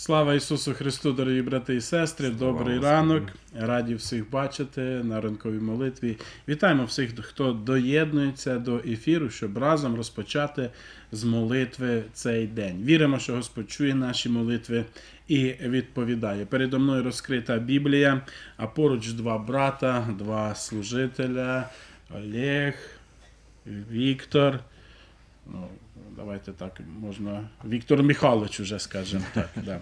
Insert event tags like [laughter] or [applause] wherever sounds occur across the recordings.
Слава Ісусу Христу, дорогі брати і сестри, добрий Господу. ранок. Раді всіх бачити на ранковій молитві. Вітаємо всіх, хто доєднується до ефіру, щоб разом розпочати з молитви цей день. Віримо, що Господь чує наші молитви і відповідає. Передо мною розкрита Біблія, а поруч два брата, два служителя Олег, Віктор. Ну, давайте так, можна. Віктор Михайлович уже скажемо так. Да.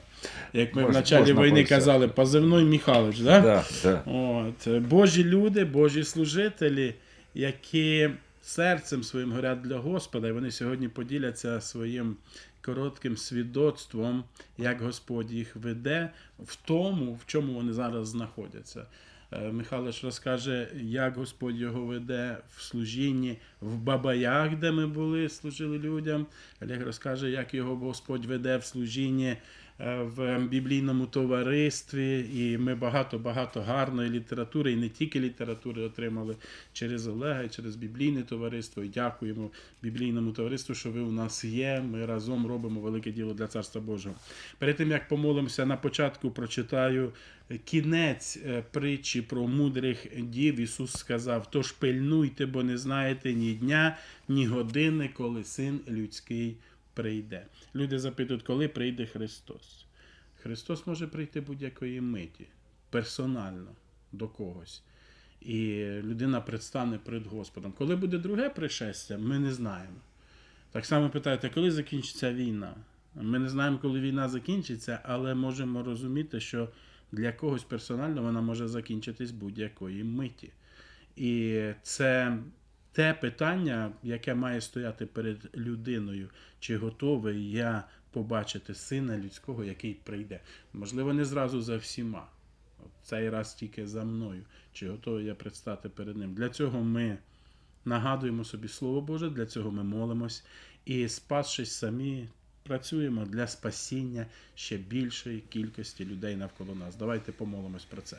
Як ми в Можна- началі війни казали, позивний Михайлович, да? Да, да. От, Божі люди, Божі служителі, які серцем своїм горять для Господа, і вони сьогодні поділяться своїм коротким свідоцтвом, як Господь їх веде в тому, в чому вони зараз знаходяться. Е, Михайлович розкаже, як Господь його веде в служінні в Бабаях, де ми були, служили людям. Олег розкаже, як його Господь веде в служінні в біблійному товаристві, і ми багато-багато гарної літератури, і не тільки літератури отримали через Олега, і через біблійне товариство. І дякуємо біблійному товариству, що ви у нас є. Ми разом робимо велике діло для Царства Божого. Перед тим як помолимося, на початку прочитаю кінець е, притчі про мудрих дів. Ісус сказав: Тож пильнуйте, бо не знаєте ні дня, ні години, коли син людський прийде. Люди запитують, коли прийде Христос. Христос може прийти будь-якої миті, персонально до когось. І людина предстане перед Господом. Коли буде друге пришестя, ми не знаємо. Так само питаєте, коли закінчиться війна? Ми не знаємо, коли війна закінчиться, але можемо розуміти, що для когось персонально вона може закінчитись будь-якої миті. І це те питання, яке має стояти перед людиною, чи готовий я побачити сина людського, який прийде. Можливо, не зразу за всіма. Цей раз тільки за мною. Чи готовий я предстати перед ним? Для цього ми нагадуємо собі Слово Боже, для цього ми молимось і, спасшись самі, працюємо для спасіння ще більшої кількості людей навколо нас. Давайте помолимось про це.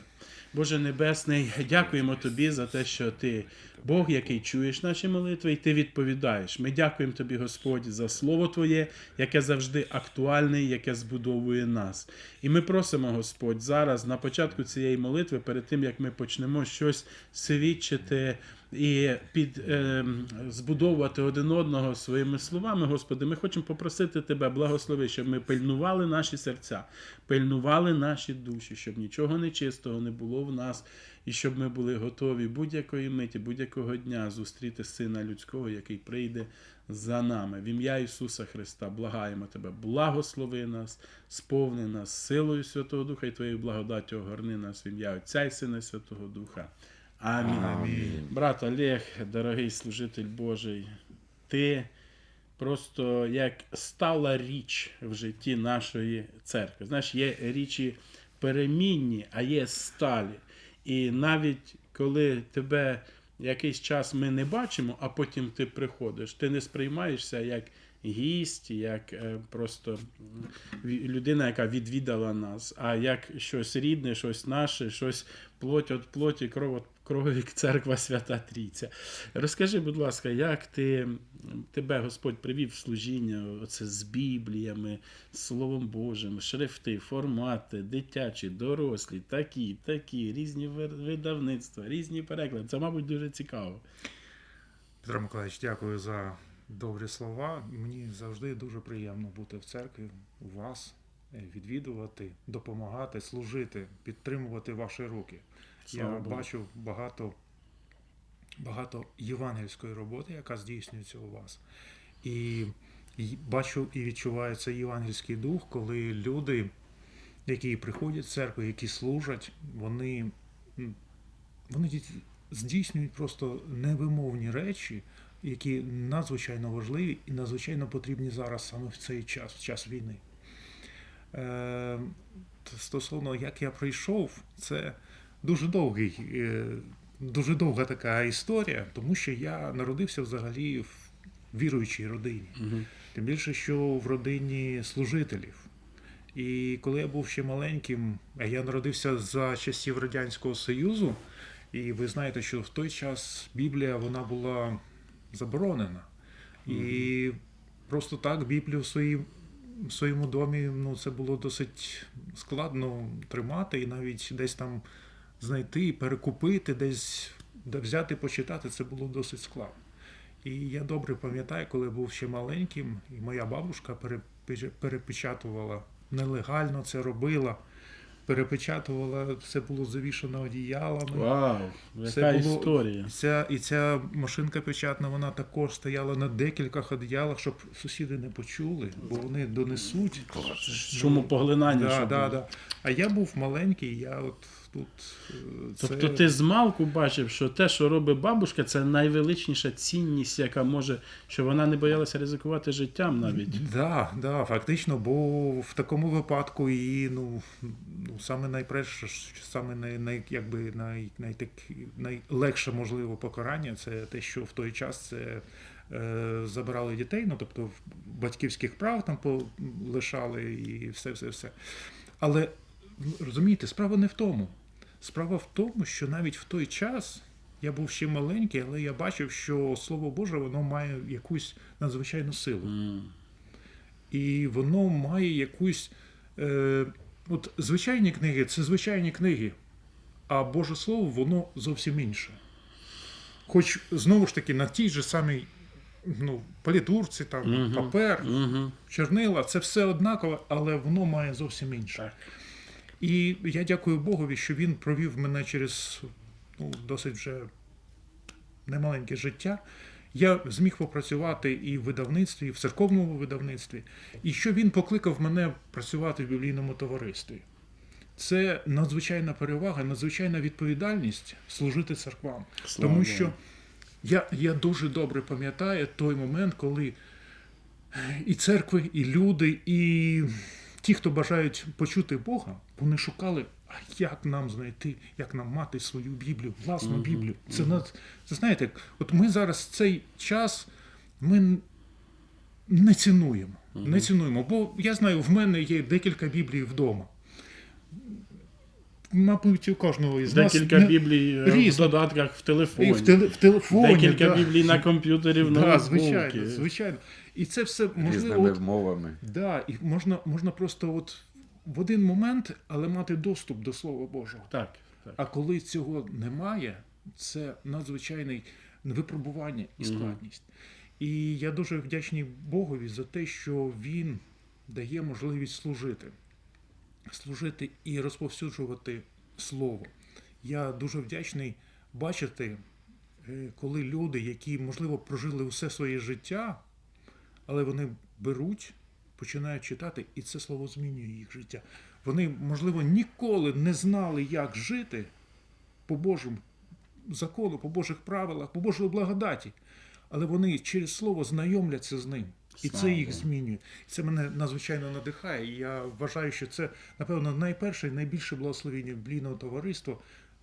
Боже Небесний, дякуємо Тобі за те, що Ти Бог, який чуєш наші молитви, і ти відповідаєш. Ми дякуємо Тобі, Господь, за Слово Твоє, яке завжди актуальне, яке збудовує нас. І ми просимо, Господь, зараз на початку цієї молитви, перед тим як ми почнемо щось свідчити і під, е, збудовувати один одного своїми словами, Господи, ми хочемо попросити Тебе, благослови, щоб ми пильнували наші серця, пильнували наші душі, щоб нічого нечистого не було в нас, і щоб ми були готові будь-якої миті, будь-якого дня зустріти Сина Людського, який прийде за нами. В ім'я Ісуса Христа благаємо Тебе, благослови нас, сповни нас силою Святого Духа і Твоєю благодаттю огорни нас в ім'я Отця і Сина Святого Духа. Амінь. Амінь. Брат Олег, дорогий служитель Божий, ти просто як стала річ в житті нашої церкви. Знаєш, є річі перемінні, а є сталі. І навіть коли тебе якийсь час ми не бачимо, а потім ти приходиш, ти не сприймаєшся як гість, як е, просто людина, яка відвідала нас, а як щось рідне, щось наше, щось плоть від плоті, кров від крові, церква Свята Трійця. Розкажи, будь ласка, як ти, тебе Господь привів в служіння оце з Бібліями, Словом Божим, шрифти, формати, дитячі, дорослі, такі, такі, різні видавництва, різні переклади. Це, мабуть, дуже цікаво. Петро Миколаївич, дякую за добрі слова. Мені завжди дуже приємно бути в церкві, у вас, е, відвідувати, допомагати, служити, підтримувати ваші руки. Слава Я Богу. бачу багато, багато євангельської роботи, яка здійснюється у вас. І бачу і відчуваю цей євангельський дух, коли люди, які приходять в церкву, які служать, вони, вони здійснюють просто невимовні речі, які надзвичайно важливі і надзвичайно потрібні зараз саме в цей час, в час війни. Е, стосовно як я прийшов, це дуже довгий, е, дуже довга така історія, тому що я народився взагалі в віруючій родині. Мгм. Тим більше, що в родині служителів. І коли я був ще маленьким, я народився за часів Радянського Союзу, і ви знаєте, що в той час Біблія вона була заборонена. І просто так Біблію в свої в своєму домі ну, це було досить складно тримати і навіть десь там знайти, перекупити, десь взяти, почитати, це було досить складно. І я добре пам'ятаю, коли я був ще маленьким, і моя бабушка перепечатувала нелегально це робила. Перепечатувала, все було завішано одіялами. Вау, Це яка було- історія. Ця, і ця машинка печатна, вона також стояла на декількох одіялах, щоб сусіди не почули, бо вони донесуть. Шумопоглинання. Да, да, да. А я був маленький, я от тут. е, Це... Тобто ти з малку бачив, що те, що робить бабушка, це найвеличніша цінність, яка може, що вона не боялася ризикувати життям навіть. Да, да, фактично, бо в такому випадку і ну, ну саме найперше, саме най, най, якби най, най, так, найлегше можливе покарання це те, що в той час це е, забирали дітей, ну тобто батьківських прав там лишали і все, все, все. Але розумієте, справа не в тому. Справа в тому, що навіть в той час я був ще маленький, але я бачив, що Слово Боже воно має якусь надзвичайну силу. М. І воно має якусь. Е, от звичайні книги це звичайні книги, а Боже Слово, воно зовсім інше. Хоч знову ж таки на тій же самій ну, палітурці, там, Мгм. папер, Мгм. чорнила, це все однаково, але воно має зовсім інше. І я дякую Богові, що він провів мене через ну, досить вже немаленьке життя. Я зміг попрацювати і в видавництві, і в церковному видавництві, і що він покликав мене працювати в біблійному товаристві. Це надзвичайна перевага, надзвичайна відповідальність служити церквам. Слава Тому що я, я дуже добре пам'ятаю той момент, коли і церкви, і люди, і ті, хто бажають почути Бога, вони шукали, а як нам знайти, як нам мати свою Біблію, власну Мгм, Біблію. Це, над, це знаєте, от ми зараз цей час ми не цінуємо. Не цінуємо. Бо я знаю, в мене є декілька Біблій вдома. Мабуть, у кожного із нас Декілька біблій е, в різно. додатках в телефоні. і в, теле, в телефоні. Декілька да. біблій на комп'ютері в Да, ноутбуці. звичайно, звичайно. І це все можливо. різними От, мовами. да, і можна, можна просто от в один момент, але мати доступ до Слова Божого. Так, так. А коли цього немає, це надзвичайне випробування і Мгм. складність. І я дуже вдячний Богові за те, що він дає можливість служити, служити і розповсюджувати слово. Я дуже вдячний бачити, е, коли люди, які, можливо, прожили усе своє життя, але вони беруть, починають читати, і це слово змінює їх життя. Вони, можливо, ніколи не знали, як жити по Божому закону, по Божих правилах, по Божої благодаті. Але вони через слово знайомляться з ним. І це їх змінює. Це мене надзвичайно надихає. І я вважаю, що це, напевно, найперше і найбільше благословення біблійного товариства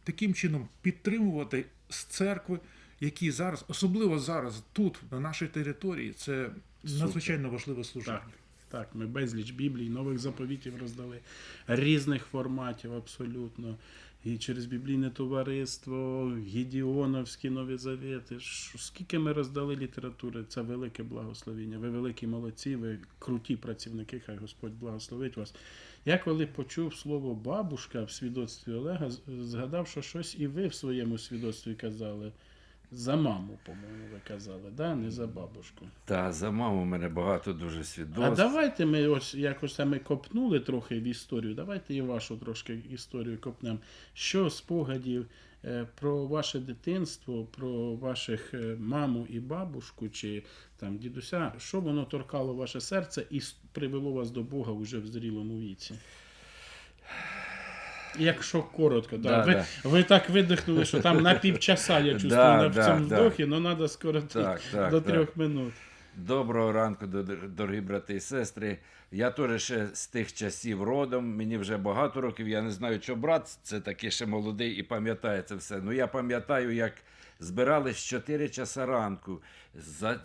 таким чином підтримувати з церкви, які зараз, особливо зараз, тут, на нашій території, це надзвичайно важливе служіння. Так, так, ми безліч біблій, нових заповітів роздали, різних форматів абсолютно. І через біблійне товариство, Гідіоновські нові завіти. Скільки ми роздали літератури, це велике благословення. Ви великі молодці, ви круті працівники, хай Господь благословить вас. Я коли почув слово бабушка в свідоцтві Олега, згадав, що щось і ви в своєму свідоцтві казали. За маму, по-моєму, ви казали, да? не за бабушку. Та за маму в мене багато дуже А давайте ми ось якось там ми копнули трохи в історію. Давайте і вашу трошки історію копнемо. Що спогадів е, про ваше дитинство, про ваших е, маму і бабушку, чи там дідуся, що воно торкало ваше серце і с- привело вас до Бога вже в зрілому віці? Якщо коротко, да. Да, ви, да. ви так видихнули, що там на півчаса я [laughs] чувствую Да, на в да, цьому да. вдохі, але треба скоротити Так, так, до так. трьох минут. Доброго ранку, дорогі брати і сестри. Я теж ще з тих часів родом. Мені вже багато років. Я не знаю, що брат це такий ще молодий і пам'ятає це все. Ну я пам'ятаю, як збирались 4 часа ранку,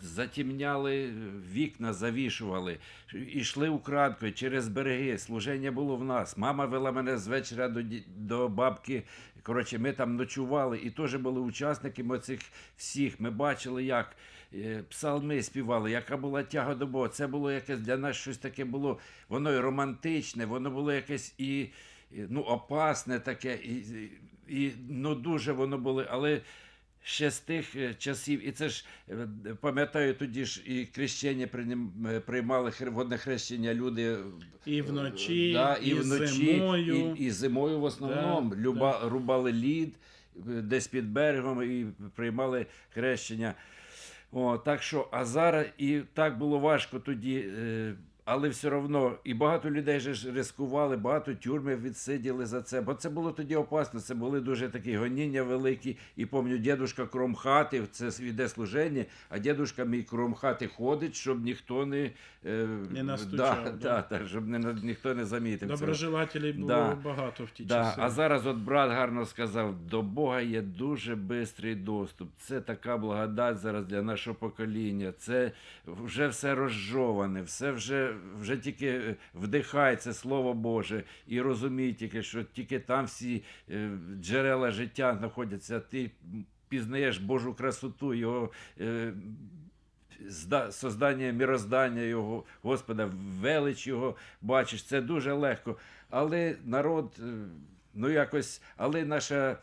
затімняли вікна, завішували, йшли украдкою через береги. Служення було в нас. Мама вела мене з вечора до, до бабки. Коротше, ми там ночували і теж були учасниками цих всіх. Ми бачили, як е, псалми співали, яка була тяга до Бога. Це було якесь для нас щось таке було, воно і романтичне, воно було якесь і, ну, опасне таке, і, і ну, дуже воно було, але. Ще з тих е, часів, і це ж е, пам'ятаю, тоді ж і хрещення прийнім- е, приймали водне хрещення люди І вночі, да, і, і, вночі, зимою. І, і зимою в основному. Да, Люба, Рубали лід десь під берегом і приймали хрещення. О, так що, а зараз і так було важко тоді. Але все одно і багато людей же ж рискували, багато тюрми відсиділи за це. Бо це було тоді опасно. Це були дуже такі гоніння великі. І пам'ятаю, дідушка кром хати, це йде служення, а дідушка мій кром хати ходить, щоб ніхто не, е, Не настучав, [laughs] Да, да. да, так, щоб не, ніхто не замітив. Доброжелателів було Да. багато в ті Да, часи. а зараз от брат гарно сказав: до Бога є дуже бистрий доступ. Це така благодать зараз для нашого покоління. Це вже все розжоване, все вже, вже тільки е, вдихай це Слово Боже і розумій тільки, що тільки там всі е, джерела життя знаходяться. Ти пізнаєш Божу красоту, його. е, создання міроздання його, Господа, велич його бачиш, це дуже легко. Але народ, ну якось, але наша,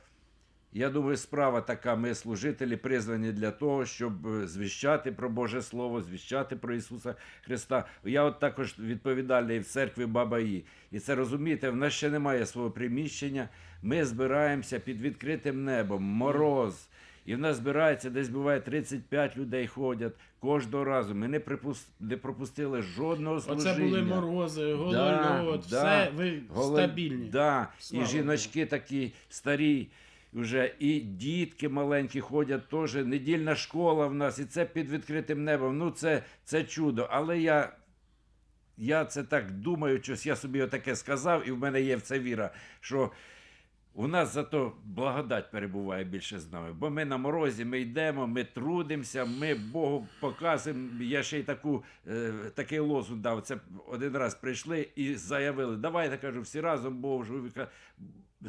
я думаю, справа така, ми служителі призвані для того, щоб е, звіщати про Боже Слово, звіщати про Ісуса Христа. Я от також відповідальний в церкві Бабаї. І це розумієте, в нас ще немає свого приміщення. Ми збираємося під відкритим небом, мороз. І в нас збирається, десь буває 35 людей ходять кожного разу. Ми не, припус... не пропустили жодного служіння. Оце були морози, голольот, все, ви Голо- стабільні. Да. Слава і жіночки такі старі. Вже і дітки маленькі ходять теж. Недільна школа в нас, і це під відкритим небом. Ну, це, це чудо. Але я, я це так думаю, щось я собі отаке сказав, і в мене є в це віра, що у нас зато благодать перебуває більше з нами. Бо ми на морозі, ми йдемо, ми трудимося, ми Богу показуємо. Я ще й таку, е, такий лозунг дав. Це один раз прийшли і заявили. Давайте кажу, всі разом Богу віка-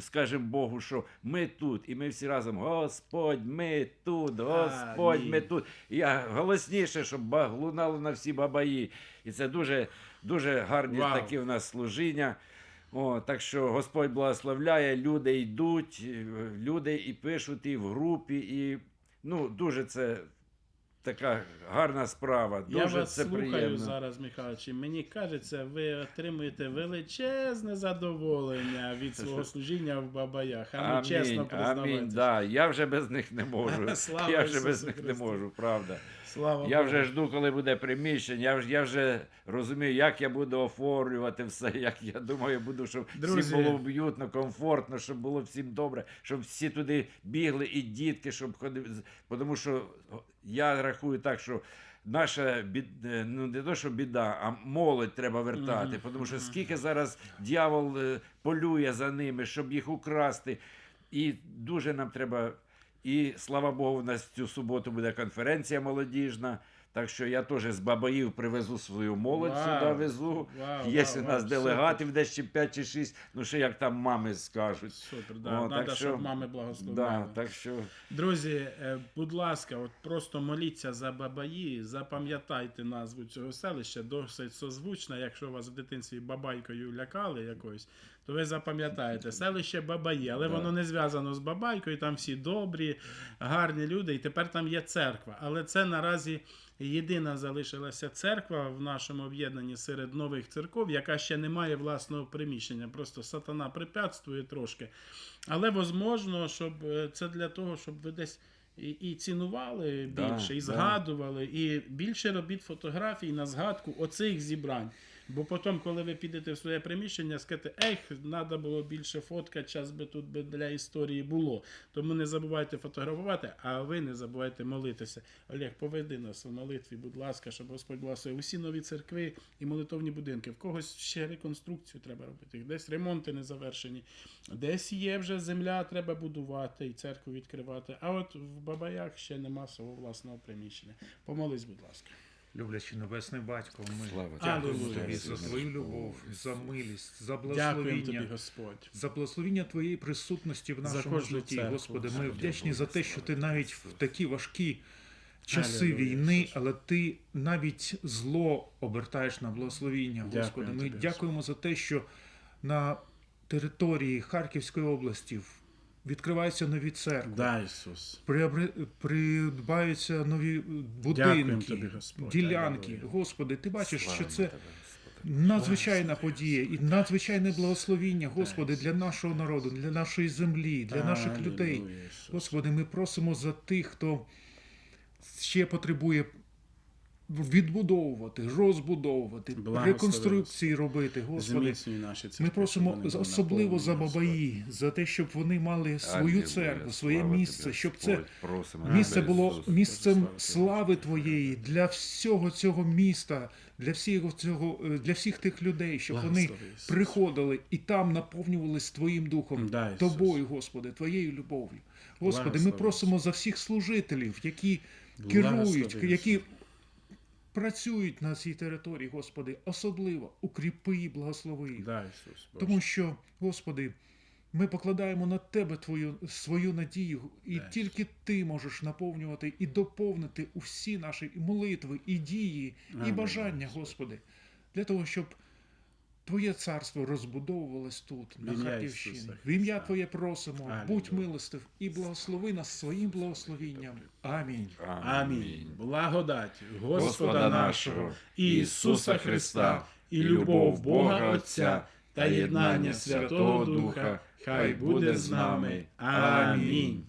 скажемо Богу, що ми тут, і ми всі разом, Господь, ми тут, Господь, ми тут. І я голосніше, щоб ба- лунало на всі бабаї. І це дуже, дуже гарні Вау. такі у нас служіння. О, так що Господь благословляє, люди йдуть, е, люди і пишуть, і в групі, і ну, дуже це така гарна справа. Дуже Я вас це слухаю приємно. зараз, Михайлович, мені кажеться, ви отримуєте величезне задоволення від свого [laughs] служіння в Бабаях. А ми чесно амінь, да. Я вже без них не можу. [laughs] Слава я вже без них не можу, правда. Слава Я вже жду, коли буде приміщення. Я вже, я вже розумію, як я буду оформлювати все. [laughs] Як я думаю, буду, щоб Друзі. всім було уютно, комфортно, щоб було всім добре, щоб всі туди бігли, і дітки, щоб ходили. Тому що я рахую так, що. Наша бід, е, ну не то, що біда, а молодь треба вертати. Тому що скільки зараз дьявол е, полює за ними, щоб їх украсти. І дуже нам треба. І слава Богу, у нас цю суботу буде конференція молодіжна. Так що я теж з бабаїв привезу свою молодь Вау, сюди везу. вау, Є вау, у нас вау, делегатів десь чи 5 чи 6, ну ще як там мами скажуть. Супер, да. О, Надо, так щоб що- мами Да, так що Друзі, е, будь ласка, от просто моліться за бабаї, запам'ятайте назву цього селища, досить созвучна. Якщо вас в дитинстві бабайкою лякали якоюсь, то ви запам'ятаєте селище Бабаї, але Да. воно не зв'язано з бабайкою, там всі добрі, гарні люди, і тепер там є церква. Але це наразі єдина залишилася церква в нашому об'єднанні серед нових церков, яка ще не має власного приміщення. Просто сатана препятствує трошки. Але можливо, щоб е, це для того, щоб ви десь і, і цінували Да, більше, і да. згадували, і більше робіть фотографій на згадку оцих зібрань. Бо потім, коли ви підете в своє приміщення, скажете, ех, треба було більше фотка, час би тут би для історії було. Тому не забувайте фотографувати, а ви не забувайте молитися. Олег, поведи нас у молитві, будь ласка, щоб Господь благословив усі нові церкви і молитовні будинки. В когось ще реконструкцію треба робити, десь ремонти не завершені, десь є вже земля, треба будувати і церкву відкривати. А от в Бабаях ще нема свого власного приміщення. Помолись, будь ласка. Люблячий небесний батько, ми Слава дякуємо тобі за твою любов, за милість, за Дякуємо тобі. Господь. За благословіння твоєї присутності в нашому житті, церкву. Господи, ми вдячні за те, що ти навіть в такі важкі часи війни, але ти навіть зло обертаєш на благословіння, Дякуємо Господи. Ми тобі, дякуємо за те, що на території Харківської області відкриваються нові церкви. Да, Ісус. Придбаються нові будинки, тобі, Господь. ділянки. Господи, ти бачиш, що це Тебе, надзвичайна подія і надзвичайне благословіння, Господи, для нашого народу, для нашої землі, для наших людей. Господи, ми просимо за тих, хто ще потребує відбудовувати, розбудовувати, реконструкції робити. Господи, наші церкви, ми просимо особливо за бабаї, за те, щоб вони мали свою церкву, своє місце, щоб це просимо місце було Ісус. місцем слави. Твоєї для всього цього міста, для всіх цього, е, для всіх тих людей, щоб вони приходили і там наповнювались Твоїм духом, Тобою, Господи, Твоєю любов'ю. Господи, ми просимо за всіх служителів, які керують, які. Працюють на цій території, Господи, особливо укріпи і благослови їх. Да, Ісус. Тому що, Господи, ми покладаємо на Тебе твою свою надію, і да, тільки Ти можеш наповнювати і доповнити усі наші молитви, і дії, і Амінь, бажання. Господи, для того, щоб Твоє царство розбудовувалось тут, на Харківщині. В ім'я Твоє просимо, будь милостив і благослови нас своїм благословінням. Амінь. Амінь. Благодать Господа нашого, Ісуса Христа, і любов Бога Отця та єднання Святого Духа, хай буде з нами. Амінь.